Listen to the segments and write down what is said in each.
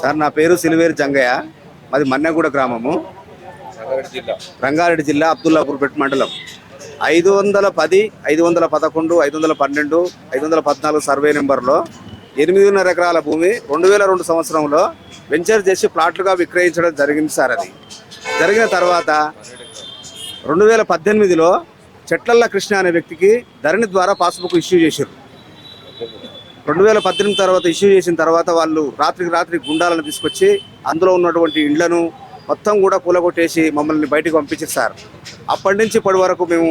Sir నా పేరు సిలివేరు జంగయ్య. మాది మన్నెగూడ గ్రామము. రంగారెడ్డి జిల్లా రంగారెడ్డి జిల్లా అబ్దుల్లాపూర్పేట మండలం. ఐదు వందల పది ఐదు వందల పదకొండు ఐదు వందల పన్నెండు ఐదు వందల పద్నాలుగు సర్వే నెంబర్లో ఎనిమిదిన్నర ఎకరాల భూమి రెండు వేల రెండు సంవత్సరంలో వెంచర్ చేసి ప్లాట్లుగా విక్రయించడం జరిగింది సార్ అది. జరిగిన తర్వాత రెండు వేల పద్దెనిమిదిలో చెట్లల్ల కృష్ణ అనే వ్యక్తికి ధరణి ద్వారా పాస్బుక్ ఇష్యూ చేశారు. రెండు వేల పద్దెనిమిది తర్వాత ఇష్యూ చేసిన తర్వాత వాళ్ళు రాత్రికి రాత్రి గుండాలను తీసుకొచ్చి అందులో ఉన్నటువంటి ఇండ్లను మొత్తం కూడా కూలగొట్టేసి మమ్మల్ని బయటకు పంపించారు సార్. అప్పటి నుంచి ఇప్పటి వరకు మేము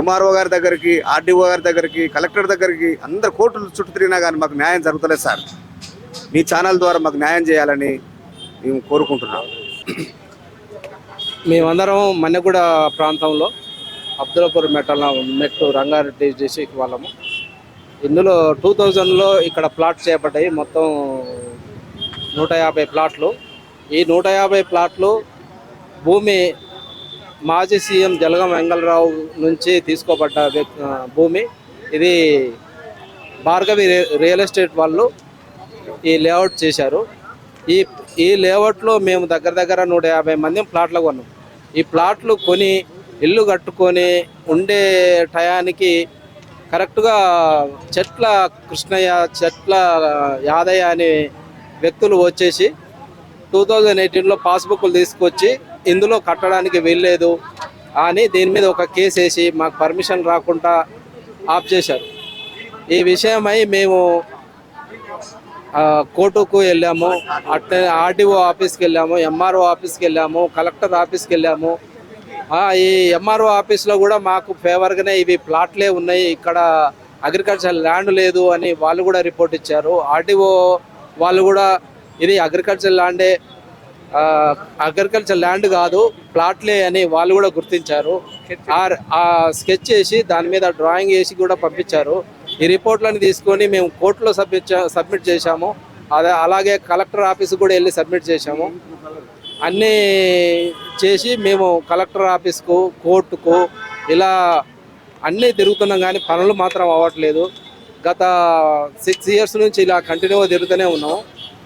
ఎంఆర్ఓ గారి దగ్గరికి ఆర్డీఓ గారి దగ్గరికి కలెక్టర్ దగ్గరికి అందరు కోర్టులు చుట్టూ తిరిగినా కానీ మాకు న్యాయం జరుగుతలేదు సార్. మీ ఛానల్ ద్వారా మాకు న్యాయం చేయాలని మేము కోరుకుంటున్నాం. మేమందరం మన్నెగూడ ప్రాంతంలో అబ్దుల్పూర్ మెట్ల మెట్టు రంగారెడ్డి డిస్టిక్ వాళ్ళము. ఇందులో టూ థౌజండ్లో ఇక్కడ ప్లాట్ చేపట్టాయి మొత్తం నూట యాభై ప్లాట్లు ఈ నూట యాభై ప్లాట్లు భూమి మాజీ సీఎం జలగం వెంగళరావు నుంచి తీసుకోబడ్డ భూమి. ఇది భార్గవి రి- రియల్ ఎస్టేట్ వాళ్ళు ఈ లేఅవుట్ చేశారు. ఈ ఈ లేఅవుట్లో మేము దగ్గర దగ్గర నూట యాభై మంది ప్లాట్లు కొన్నాం. ఈ ప్లాట్లు కొని ఇల్లు కట్టుకొని ఉండే టయానికి కరెక్ట్గా చెట్ల కృష్ణయ్య చెట్ల యాదయ్య అనే వ్యక్తులు వచ్చేసి టూ థౌజండ్ ఎయిటీన్లో పాస్బుక్లు తీసుకొచ్చి ఇందులో కట్టడానికి వీల్లేదు అని దీని మీద ఒక కేసు వేసి మాకు పర్మిషన్ రాకుండా ఆఫ్ చేశారు. ఈ విషయమై మేము కోర్టుకు వెళ్ళాము అట్లే ఆర్డీఓ ఆఫీస్కి వెళ్ళాము ఎంఆర్ఓ ఆఫీస్కి వెళ్ళాము కలెక్టర్ ఆఫీస్కి వెళ్ళాము ఈ ఎంఆర్ఓ ఆఫీస్లో కూడా మాకు ఫేవర్గానే ఇవి ప్లాట్లే ఉన్నాయి. ఇక్కడ అగ్రికల్చర్ ల్యాండ్ లేదు అని వాళ్ళు కూడా రిపోర్ట్ ఇచ్చారు. ఆర్టీఓ వాళ్ళు కూడా ఇది అగ్రికల్చర్ ల్యాండే అగ్రికల్చర్ ల్యాండ్ కాదు ప్లాట్లే అని వాళ్ళు కూడా గుర్తించారు. ఆ- ఆ స్కెచ్ చేసి దాని మీద డ్రాయింగ్ వేసి కూడా పంపించారు. ఈ రిపోర్ట్లను తీసుకొని మేము కోర్టులో సబ్మిట్ సబ్మిట్ చేశాము. అదే అలాగే కలెక్టర్ ఆఫీస్ కూడా వెళ్ళి సబ్మిట్ చేశాము. అన్నీ చేసి మేము కలెక్టర్ ఆఫీస్కు కోర్టుకు ఇలా అన్నీ తిరుగుతున్నాం కానీ పనులు మాత్రం అవ్వట్లేదు. గత సిక్స్ ఇయర్స్ నుంచి ఇలా కంటిన్యూగా తిరుగుతూనే ఉన్నాం.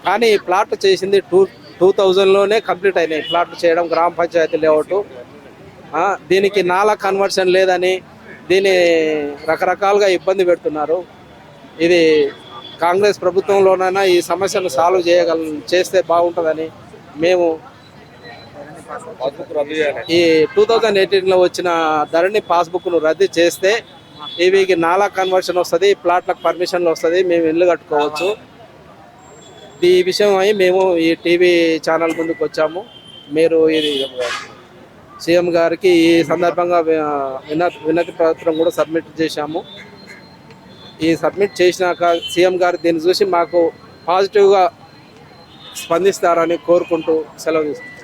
కానీ ఈ ప్లాట్ చేసింది టూ టూ థౌజండ్లోనే కంప్లీట్ అయినాయి. ప్లాట్లు చేయడం గ్రామ పంచాయతీ లేఅవుట్. దీనికి నాలా కన్వర్షన్ లేదని దీన్ని రకరకాలుగా ఇబ్బంది పెడుతున్నారు. ఇది కాంగ్రెస్ ప్రభుత్వంలోనైనా ఈ సమస్యను సాల్వ్ చేయగల చేస్తే బాగుంటుందని మేము ఈ టూ థౌజండ్ ఎయిటీన్లో వచ్చిన ధరణి పాస్బుక్ను రద్దు చేస్తే ఇవికి నాలా కన్వర్షన్ వస్తుంది ప్లాట్లకు పర్మిషన్లు వస్తుంది మేము ఇల్లు కట్టుకోవచ్చు. ఈ విషయం అయి మేము ఈ టీవీ ఛానల్ ముందుకు వచ్చాము. మీరు ఇది సీఎం గారికి ఈ సందర్భంగా వినతి వినతి పత్రం కూడా సబ్మిట్ చేశాము. ఈ సబ్మిట్ చేసినాక సీఎం గారు దీన్ని చూసి మాకు పాజిటివ్గా స్పందిస్తారని కోరుకుంటూ సెలవు తీసుకుంటాం